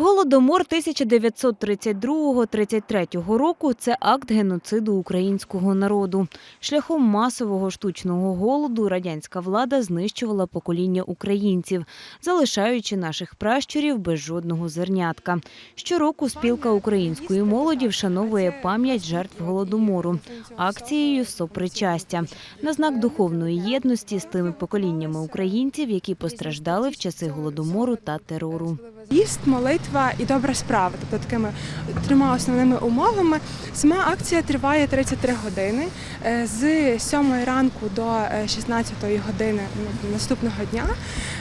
Голодомор 1932-33 року це акт геноциду українського народу. Шляхом масового штучного голоду радянська влада знищувала покоління українців, залишаючи наших пращурів без жодного зернятка. Щороку спілка української молоді вшановує пам'ять жертв голодомору акцією сопричастя на знак духовної єдності з тими поколіннями українців, які постраждали в часи голодомору та терору. Піст, молитва і добра справа, тобто такими трьома основними умовами. Сама акція триває 33 години е, з 7 ранку до 16 години ну, наступного дня.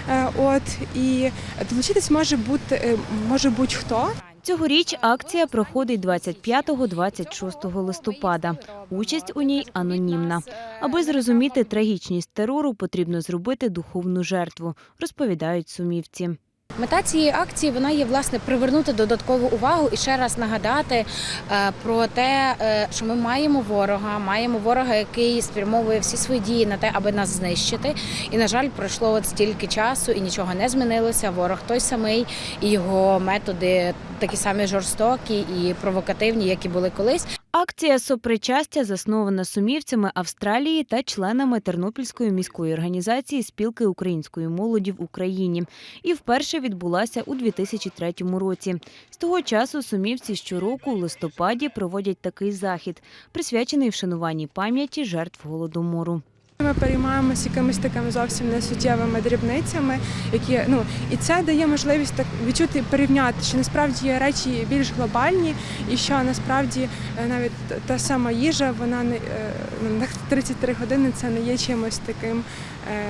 Е, От і долучитись може бути е, може будь-хто. Цьогоріч акція проходить 25-26 листопада. Участь у ній анонімна. Аби зрозуміти трагічність терору, потрібно зробити духовну жертву, розповідають сумівці. Мета цієї акції вона є власне привернути додаткову увагу і ще раз нагадати е, про те, е, що ми маємо ворога, маємо ворога, який спрямовує всі свої дії на те, аби нас знищити. І на жаль, пройшло от стільки часу і нічого не змінилося. Ворог той самий, і його методи такі самі жорстокі і провокативні, як і були колись. Акція сопричастя заснована сумівцями Австралії та членами Тернопільської міської організації спілки української молоді в Україні і вперше відбулася у 2003 році. З того часу сумівці щороку у листопаді проводять такий захід, присвячений вшануванні пам'яті жертв голодомору. Ми переймаємося якимись такими зовсім несуттєвими дрібницями, які ну і це дає можливість так відчути порівняти, що насправді є речі більш глобальні, і що насправді е, навіть та сама їжа, вона не е, ну, на 33 години це не є чимось таким е,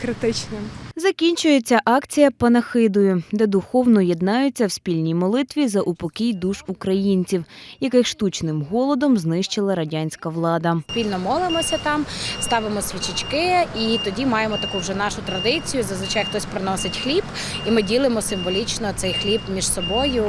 критичним. Закінчується акція панахидою, де духовно єднаються в спільній молитві за упокій душ українців, яких штучним голодом знищила радянська влада. Спільно молимося там, ставимо свічечки, і тоді маємо таку вже нашу традицію. Зазвичай хтось приносить хліб, і ми ділимо символічно цей хліб між собою.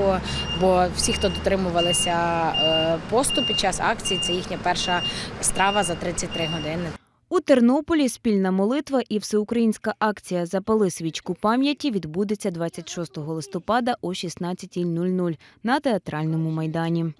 Бо всі, хто дотримувалися е, посту під час акції, це їхня перша страва за 33 години. У Тернополі спільна молитва і всеукраїнська акція Запали свічку пам'яті відбудеться 26 листопада о 16.00 на театральному майдані.